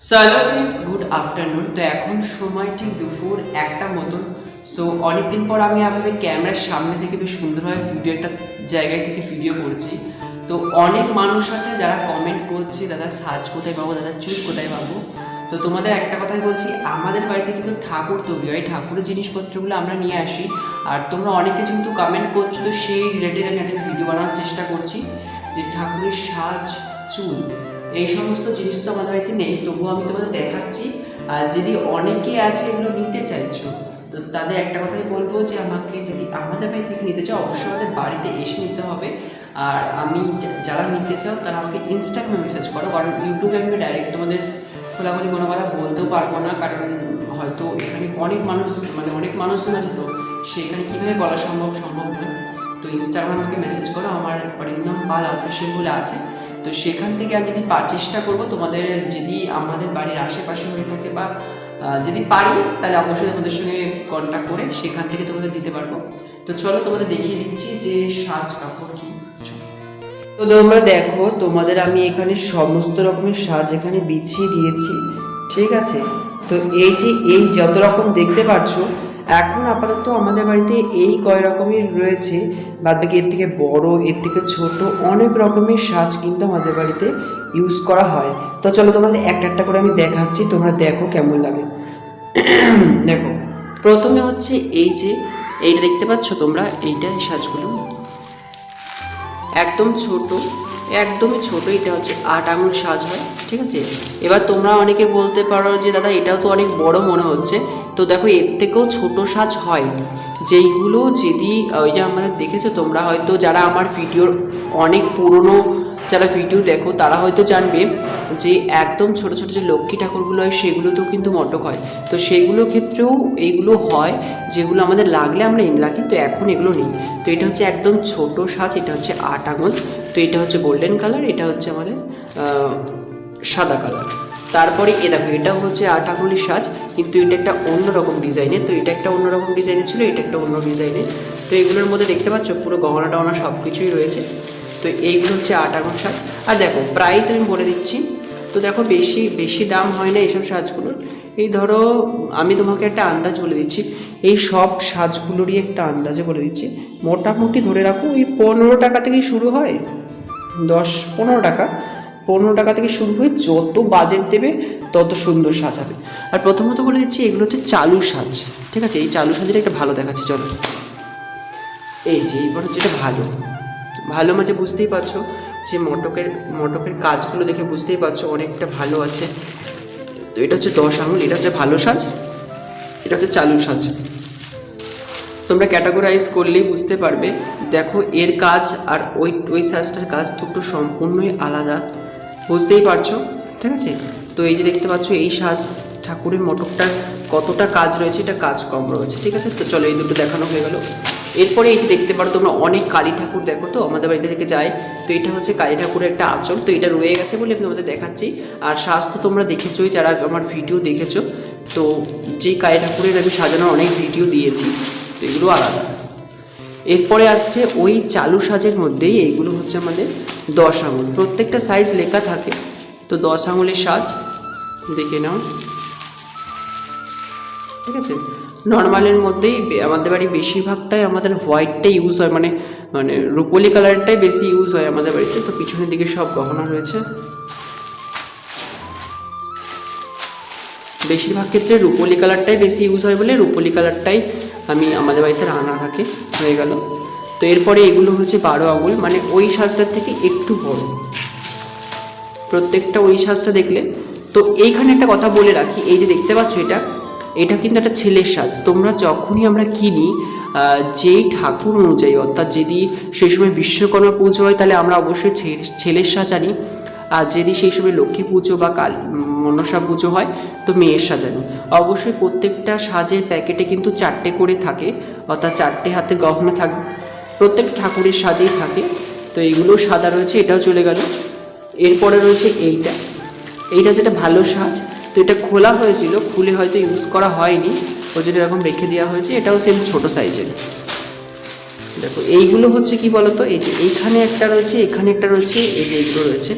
Hello friends good afternoon তো এখন সময় ঠিক দুপুর একটা মতন। সো অনেকদিন পর আমি আপনাদের ক্যামেরার সামনে থেকে বেশ সুন্দরভাবে ভিডিও একটা জায়গায় থেকে ভিডিও করছি। তো অনেক মানুষ আছে যারা কমেন্ট করছে দাদা সাজ কোথায় পাবো দাদা চুল কোথায় পাবো। তো তোমাদের একটা কথাই বলছি, আমাদের বাড়িতে কিন্তু ঠাকুর তৈরি হয়। ঠাকুরের জিনিসপত্রগুলো আমরা নিয়ে আসি। আর তোমরা অনেকে যেহেতু কমেন্ট করছ, তো সেই রিলেটেড আমি আজকে ভিডিও বানানোর চেষ্টা করছি। যে ঠাকুরের সাজ, চুল। এই সমস্ত জিনিস তো আমাদের বাড়িতে নেই, তবুও আমি তোমাদের দেখাচ্ছি। আর যদি অনেকে আছে এগুলো নিতে চাইছো, তো তাদের একটা কথাই বলব যে আমাকে যদি আমাদের বাড়ি থেকে নিতে চাও, অবশ্যই আমাদের বাড়িতে এসে নিতে হবে। আর আমি যারা নিতে চাও, তারা আমাকে ইনস্টাগ্রামে মেসেজ করো, কারণ ইউটিউবে আমি ডাইরেক্ট তোমাদের খোলাখুলি কোনো কথা বলতেও পারব না, কারণ হয়তো এখানে অনেক মানুষ মানে অনেক মানুষজন আছে তো সেখানে কীভাবে বলা সম্ভব সম্ভব নয়। তো ইনস্টাগ্রামে আমাকে মেসেজ করো, আমার অরিন্দম পাল অফিসিয়াল বলে আছে। তো সেখান থেকে আমি যদি চেষ্টা করব, তোমাদের যদি আমাদের বাড়ির আশেপাশে হয়ে থাকে বা যদি পারি, তাহলে অবশ্যই তোমাদের সঙ্গে কন্ট্যাক্ট করে সেখান থেকে তোমাদের দিতে পারব। তো চলো তোমাদের দেখিয়ে দিচ্ছি যে সাজ কাপড় কি। তো তোমরা দেখো, তোমাদের আমি এখানে সমস্ত রকমের সাজ এখানে বিছিয়ে দিয়েছি, ঠিক আছে? তো এই যে এই যত রকম দেখতে পাচ্ছ এখন আপাতত আমাদের বাড়িতে এই কয় রকমের রয়েছে। বাদ বাকি এর থেকে বড়, এর থেকে ছোট অনেক রকমের সাজ কিন্তু আমাদের বাড়িতে ইউজ করা হয়। তো চলো তোমাদের একটা একটা করে আমি দেখাচ্ছি, তোমরা দেখো কেমন লাগে। দেখো, প্রথমে হচ্ছে এই যে, এইটা দেখতে পাচ্ছ তোমরা? এইটা এই সাজগুলো। একদম ছোট, একদমই ছোট, এটা হচ্ছে আট আঙুল সাজ হয়, ঠিক আছে? এবার তোমরা অনেকে বলতে পারো যে, দাদা, এটাও তো অনেক বড় মনে হচ্ছে। তো দেখো, এর থেকেও ছোট সাজ হয়। যেইগুলো যদি ওই যে আমাদের দেখেছ তোমরা, হয়তো যারা আমার ভিডিওর অনেক পুরনো যারা ভিডিও দেখো, তারা হয়তো জানবে যে একদম ছোট ছোট যে লক্ষ্মী ঠাকুরগুলো হয়, সেগুলোতেও কিন্তু মটক হয়। তো সেইগুলোর ক্ষেত্রেও এইগুলো হয়, যেগুলো আমাদের লাগলে আমরা এনে রাখি, তো এখন এগুলো নেই। তো এটা হচ্ছে একদম ছোট সাজ, এটা হচ্ছে আট আঙুল, তো এটা হচ্ছে গোল্ডেন কালার এটা হচ্ছে আমাদের সাদা কালার তারপরে এ দেখো এটা হচ্ছে আট আঙুলের সাজ কিন্তু এটা একটা অন্যরকম ডিজাইনের তো এটা একটা অন্যরকম ডিজাইনের ছিল, এটা একটা অন্য ডিজাইনের তো এগুলোর মধ্যে দেখতে পাচ্ছ পুরো গহনা টহনা সব কিছুই রয়েছে। তো এইগুলো হচ্ছে আট আঙুল সাজ। আর দেখো প্রাইস আমি বলে দিচ্ছি। তো দেখো, বেশি বেশি দাম হয় না এইসব সাজগুলোর। এই ধরো, আমি তোমাকে একটা আন্দাজ বলে দিচ্ছি। এই সব সাজগুলোরই একটা আন্দাজে বলে দিচ্ছি। মোটামুটি ধরে রাখো ওই পনেরো টাকা থেকেই শুরু হয়। দশ, পনেরো টাকা। পনেরো টাকা থেকে শুরু হয়ে যত বাজেট দেবে, তত সুন্দর সাজাবে। আর প্রথমত বলে দিচ্ছি, এগুলো হচ্ছে চালু সাজ, ঠিক আছে? এই চালু সাজটা একটা ভালো দেখাচ্ছি, চলো। এই যে, এইবার হচ্ছে এটা ভালো। ভালো মাঝে বুঝতেই পারছ যে মটকের মটকের কাজগুলো দেখে বুঝতেই পারছ অনেকটা ভালো আছে। তো এটা হচ্ছে দশ আঙুল, এটা হচ্ছে ভালো সাজ, এটা হচ্ছে চালু সাজ। তোমরা ক্যাটাগরাইজ করলেই বুঝতে পারবে। দেখো, এর কাজ আর ওই ওই সাজটার কাজ একটু সম্পূর্ণই আলাদা। বুঝতেই পারছ? ঠিক আছে? তো এই যে দেখতে পাচ্ছ, এই সাজ ঠাকুরের মটকটার কতটা কাজ রয়েছে, এটা কাজ কম রয়েছে, ঠিক আছে? তো চলো এই দুটো দেখানো হয়ে গেল। এরপরে এই যে দেখতে পারো, তোমরা অনেক কালী ঠাকুর দেখো তো, আমাদের বাড়িতে থেকে যায়। তো এটা হচ্ছে কালী ঠাকুরের একটা আঁচল, তো এটা রয়ে গেছে বলে আমি তোমাদের দেখাচ্ছি। আর সাজ তো তোমরা দেখেছোই, যারা আমার ভিডিও দেখেছ, তো যেই কালী ঠাকুরের আমি সাজানোর অনেক ভিডিও দিয়েছি, তো এগুলো আলাদা। এরপরে আসছে ওই চালু সাজের মধ্যেই, এইগুলো হচ্ছে আমাদের দশ আঙুল। প্রত্যেকটা সাইজ লেখা থাকে। তো দশ আঙুলের সাজ দেখে নাও। ঠিক আছে? নর্মালের মধ্যেই আমাদের বাড়ি বেশিরভাগটাই আমাদের হোয়াইটটাই ইউজ হয়। মানে মানে রুপোলি কালারটাই বেশি ইউজ হয় আমাদের বাড়িতে। তো পিছনের দিকে সব গহনা রয়েছে। বেশিরভাগ ক্ষেত্রে রুপোলি কালারটাই বেশি ইউজ হয় বলে রুপোলি কালারটাই আমি আমাদের বাড়িতে রান্না থাকে হয়ে গেল। তো এরপরে এগুলো হচ্ছে বারো আঙুল মানে ওই সাজটার থেকে একটু বড়। প্রত্যেকটা ওই সাজটা দেখলে। তো এইখানে একটা কথা বলে রাখি, এই যে দেখতে পাচ্ছ এটা এটা কিন্তু একটা ছেলের সাজ। তোমরা যখনই আমরা কিনি যেই ঠাকুর অনুযায়ী, অর্থাৎ যদি সেই সময় বিশ্বকর্মা পুজো হয়, তাহলে আমরা অবশ্যই ছেলের সাজ আনি। আর যদি সেই সময় লক্ষ্মী পুজো বা কাল, মনসা পুজো হয়, তো মেয়ের সাজ আনি। অবশ্যই প্রত্যেকটা সাজের প্যাকেটে কিন্তু চারটে করে থাকে, অর্থাৎ চারটে হাতে গহনা থাকবে প্রত্যেক ঠাকুরের সাজেই থাকে। তো এইগুলো সাদা রয়েছে, এটাও চলে গেল। এরপরে রয়েছে এইটা। এইটা যেটা ভালো সাজ, তো এটা খোলা হয়েছিল, খুলে হয়তো ইউজ করা হয়নি। ওই জন্য এরকম রেখে দেওয়া হয়েছে, এটাও সেম ছোটো সাইজের দেখো, এইগুলো হচ্ছে কি বলতো? এই যে এইখানে একটা রয়েছে, এখানে একটা রয়েছে, এই যে এইগুলো রয়েছে।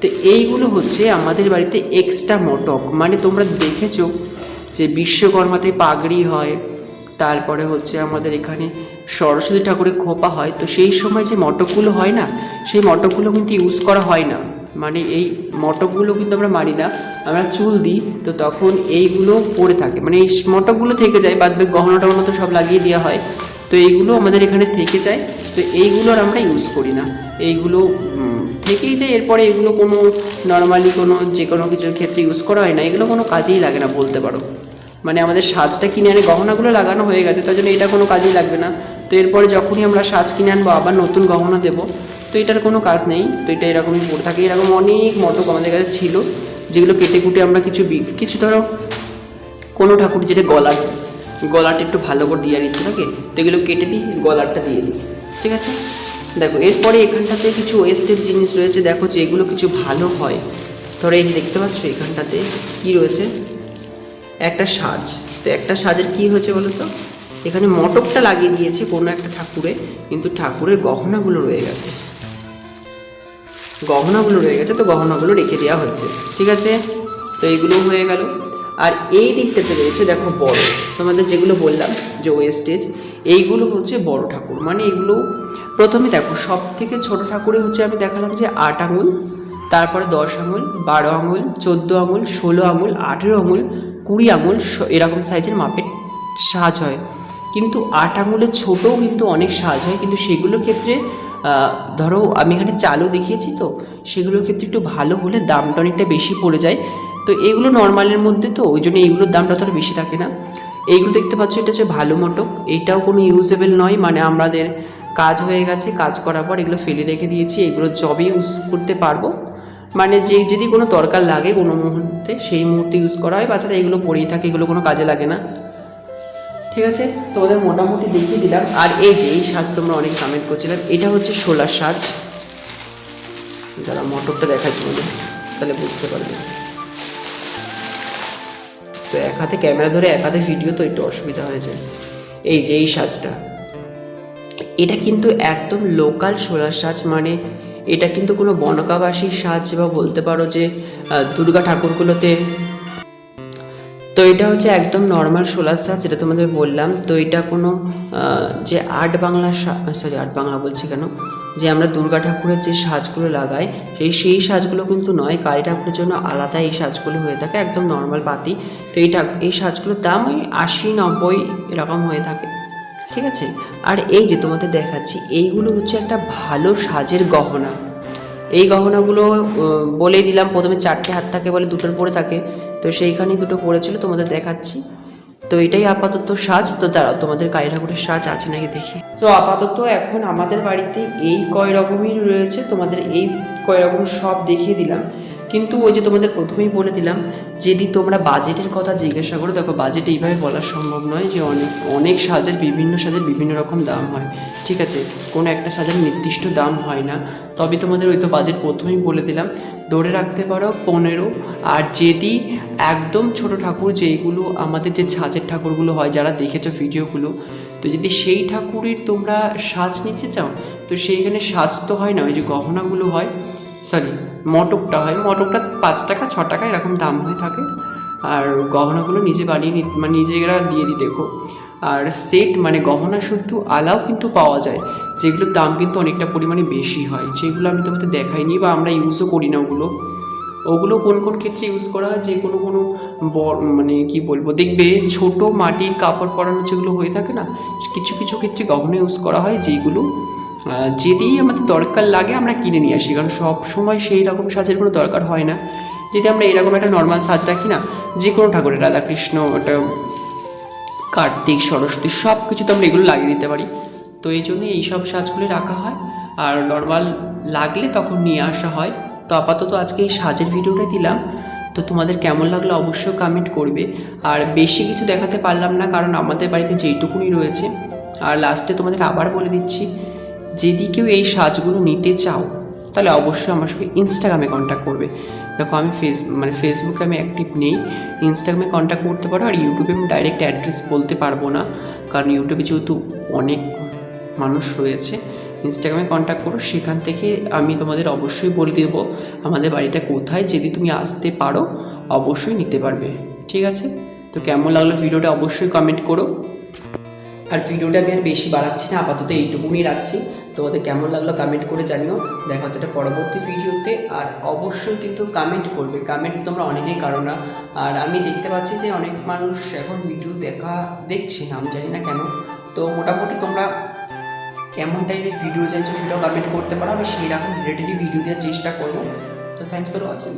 তো এইগুলো হচ্ছে আমাদের বাড়িতে এক্সট্রা মটক। মানে তোমরা দেখেছ যে বিশ্বকর্মাতে পাগড়ি হয়, তারপরে হচ্ছে আমাদের এখানে সরস্বতী ঠাকুরের খোপা হয়, তো সেই সময় যে মটকগুলো হয় না, সেই মটকগুলো কিন্তু ইউজ করা হয় না। মানে এই মটকগুলো কিন্তু আমরা মারি না, আমরা চুল দিই, তো তখন এইগুলো পড়ে থাকে। মানে এই মটকগুলো থেকে যায়, বাদ বাকি গহনা টহনা তো সব লাগিয়ে দেওয়া হয়। তো এইগুলো আমাদের এখানে থেকে যায়, তো এইগুলো আর আমরা ইউজ করি না। এইগুলো থেকেই যায়, এরপরে এগুলো কোনো নর্মালি কোনো যে কোনো কিছুর ক্ষেত্রে ইউজ করা হয় না। এগুলো কোনো কাজেই লাগে না, বলতে পারো। মানে আমাদের সাজটা কিনে আনে গহনাগুলো লাগানো হয়ে গেছে, তার জন্য এটা কোনো কাজেই লাগবে না। তো এরপরে যখনই আমরা সাজ কিনে আনব, আবার নতুন গহনা দেবো, তো এটার কোনো কাজ নেই। তো এটা এরকমই পড়ে থাকে। এরকম অনেক মটক আমাদের কাছে ছিল, যেগুলো কেটে কুটে আমরা কিছু কিছু ধরো, কোনো ঠাকুর যেটা গলার, গলাটা একটু ভালো করে দিয়ে দিতে থাকে তো এগুলো কেটে দিই, গলারটা দিয়ে দিই, ঠিক আছে? দেখো, এরপরে এখানটাতে কিছু ওয়েস্টের জিনিস রয়েছে। দেখো যে এগুলো কিছু ভালো হয়। ধরো এই যে দেখতে পাচ্ছ, এখানটাতে কি রয়েছে? একটা সাজ। তো একটা সাজের কি হয়েছে বলো তো? এখানে মটকটা লাগিয়ে দিয়েছে কোনো একটা ঠাকুরে, কিন্তু ঠাকুরের গহনাগুলো রয়ে গেছে। গহনাগুলো রয়ে গেছে, তো গহনাগুলো রেখে দেওয়া হয়েছে ঠিক আছে? তো এইগুলো হয়ে গেল। আর এই দিকটাতে রয়েছে, দেখো বড়। তোমাদের যেগুলো বললাম, যে ওয়েস্টেজ, এইগুলো হচ্ছে বড় ঠাকুর। মানে এগুলো প্রথমে দেখো সব থেকে ছোটো ঠাকুরে হচ্ছে আমি দেখালাম যে আট আঙুল, তারপরে দশ আঙুল, বারো আঙুল, চোদ্দ আঙুল, ষোলো আঙুল, আঠেরো আঙুল, কুড়ি আঙুল এরকম সাইজের মাপের সাজ হয়। কিন্তু আট আঙুলের ছোটও কিন্তু অনেক সাজ হয়। কিন্তু সেগুলোর ক্ষেত্রে ধরো আমি এখানে চালও দেখিয়েছি তো, সেগুলোর ক্ষেত্রে একটু ভালো হলে দামটা অনেকটা বেশি পড়ে যায়। তো এগুলো নর্মালের মধ্যে তো, ওই জন্য এইগুলোর দামটা অতটা বেশি থাকে না। এইগুলো দেখতে পাচ্ছ, এটা হচ্ছে ভালো মোটক। এইটাও কোনো ইউজেবল নয় মানে আমাদের কাজ হয়ে গেছে, কাজ করার পর এগুলো ফেলে রেখে দিয়েছি, এগুলো জবে ইউজ করতে পারব। মানে যে, যদি কোনো দরকার লাগে কোনো মুহূর্তে, সেই মুহূর্তে ইউজ করা হয়। বাচ্চারা এগুলো পড়েই থাকে, এগুলো কোনো কাজে লাগে না। ঠিক আছে? তোমাদের মোটামুটি দেখিয়ে দিলাম। আর এই যে, এই সাজ তোমরা অনেক কমেন্ট করছিলাম এটা হচ্ছে শোলার সাজ। যারা মটরটা দেখাচ্ছি বলে তাহলে বুঝতে পারবে। তো এক হাতে ক্যামেরা ধরে এক হাতে ভিডিও তো একটু অসুবিধা হয়েছে। এই যে, এই সাজটা। এটা কিন্তু একদম লোকাল সোলার সাজ মানে এটা কিন্তু কোনো বনকাবাসীর সাজ বা বলতে পারো যে দুর্গা ঠাকুরগুলোতে তো এটা হচ্ছে একদম নর্মাল সোলার সাজ যেটা তোমাদের বললাম। তো এটা কোনো যে art Bangla sorry art Bangla বলছি কেন? যে আমরা দুর্গা ঠাকুরের যে সাজগুলো লাগাই, সেই সেই সাজগুলো কিন্তু নয়। কালী ঠাকুরের জন্য আলাদা এই সাজগুলো হয়ে থাকে, একদম নর্মাল পাতি তো এই এই সাজগুলোর দাম ওই আশি, নব্বই এরকম হয়ে থাকে। ঠিক আছে? আর এই যে তোমাদের দেখাচ্ছি, এইগুলো হচ্ছে একটা ভালো সাজের গহনা। এই গহনাগুলো বলেই দিলাম, প্রথমে চারটে হাত থাকে বলে, দুটোর পরে থাকে। তো সেইখানেই দুটো পড়েছিল, তোমাদের দেখাচ্ছি। তো এটাই আপাতত সাজ, তো দাঁড়াও, তোমাদের কালী ঠাকুরের সাজ আছে নাকি দেখি। তো আপাতত এখন আমাদের বাড়িতে এই কয় রকমই রয়েছে, তোমাদের এই কয় রকম সব দেখিয়ে দিলাম। কিন্তু ওই যে তোমাদের প্রথমেই বলে দিলাম, যদি তোমরা বাজেটের কথা জিজ্ঞাসা করো, দেখো বাজেট এইভাবে বলা সম্ভব নয় যে অনেক অনেক সাজের, বিভিন্ন সাজের বিভিন্ন রকম দাম হয়। ঠিক আছে, কোনো একটা সাজের নির্দিষ্ট দাম হয় না। তবে তোমাদের ওই তো বাজেট প্রথমেই বলে দিলাম ধরে রাখতে পারো, পনেরো। আর যদি একদম ছোট ঠাকুর যেইগুলো আমাদের যে ছাঁচের ঠাকুরগুলো হয়, যারা দেখেছ ভিডিওগুলো, তো যদি সেই ঠাকুরের তোমরা সাজ নিতে চাও, তো সেইখানে সাজ তো হয় না, ওই যে গহনাগুলো হয় সরি মটকটা হয়। মটকটা পাঁচ টাকা, ছ টাকা এরকম দাম হয়ে থাকে। আর গহনাগুলো নিজে বানিয়ে নিতে মানে নিজেরা দিয়ে দিই দেখো। আর সেট মানে গহনা শুদ্ধ আলাও কিন্তু পাওয়া যায়। যেগুলোর দাম কিন্তু অনেকটা পরিমাণে বেশি হয়, যেগুলো আমি তোমাদের দেখাইনি বা আমরা ইউজও করি না ওগুলো। ওগুলো কোন কোন ক্ষেত্রে ইউজ করা হয়? যে কোনো কোনো মানে কি বলব, দেখবে ছোট মাটির কাপড় পরানো যেগুলো হয়ে থাকে না, কিছু কিছু ক্ষেত্রে গহনা ইউজ করা হয় যেগুলো যেদিই আমাদের দরকার লাগে আমরা কিনে নিয়ে আসি। কারণ সব সময় সেই রকম সাজের কোনো দরকার হয় না। যদি আমরা এরকম একটা নর্মাল সাজ রাখি না, যে কোনো ঠাকুরের, রাধাকৃষ্ণ, ওটা কার্তিক, সরস্বতী সব কিছু তো আমরা এগুলো লাগিয়ে দিতে পারি। তো এই জন্য এইসব সাজগুলো রাখা হয়। আর নর্মাল লাগলে তখন নিয়ে আসা হয়। তো আপাতত আজকে এই সাজের ভিডিওটা দিলাম। তো তোমাদের কেমন লাগল অবশ্যই কমেন্ট করবে। আর বেশি কিছু দেখাতে পারলাম না, কারণ আমাদের বাড়িতে যেইটুকুনি রয়েছে। আর লাস্টে তোমাদের আবার বলে দিচ্ছি, যদি কেউ এই সাজগুলো নিতে চাও, তাহলে অবশ্যই আমার সঙ্গে ইনস্টাগ্রামে কন্ট্যাক্ট করবে। দেখো আমি ফেস মানে ফেসবুকে আমি অ্যাক্টিভ নেই। ইনস্টাগ্রামে কন্ট্যাক্ট করতে পারো, আর ইউটিউবে আমি ডাইরেক্ট অ্যাড্রেস বলতে পারব না। কারণ ইউটিউবে যেহেতু অনেক মানুষ রয়েছে ইনস্টাগ্রামে কন্ট্যাক্ট করো, সেখান থেকে আমি তোমাদের অবশ্যই বলে দেবো আমাদের বাড়িটা কোথায়, যদি তুমি আসতে পারো, অবশ্যই নিতে পারবে, ঠিক আছে? তো কেমন লাগল ভিডিওটা অবশ্যই কমেন্ট করো। আর ভিডিওটা আমি আর বেশি বাড়াচ্ছি না, আপাতত এইটুকুনি রাখছি, তোমাদের কেমন লাগল কমেন্ট করে জানিও, দেখা হচ্ছে একটা পরবর্তী ভিডিওতে, আর অবশ্যই কিন্তু কমেন্ট করবে কমেন্ট তোমরা অনেকেই কারও না, আর আমি দেখতে পাচ্ছি যে অনেক মানুষ এখন ভিডিও দেখা দেখছে না, আমি জানি না কেন, তো মোটামুটি তোমরা কেমন টাইপের ভিডিও চাইছো সেটাও কমেন্ট করতে পারো। আমি সেই রকম রিলেটেডই ভিডিও দেওয়ার চেষ্টা করব। তো থ্যাংকস ফর ওয়াচিং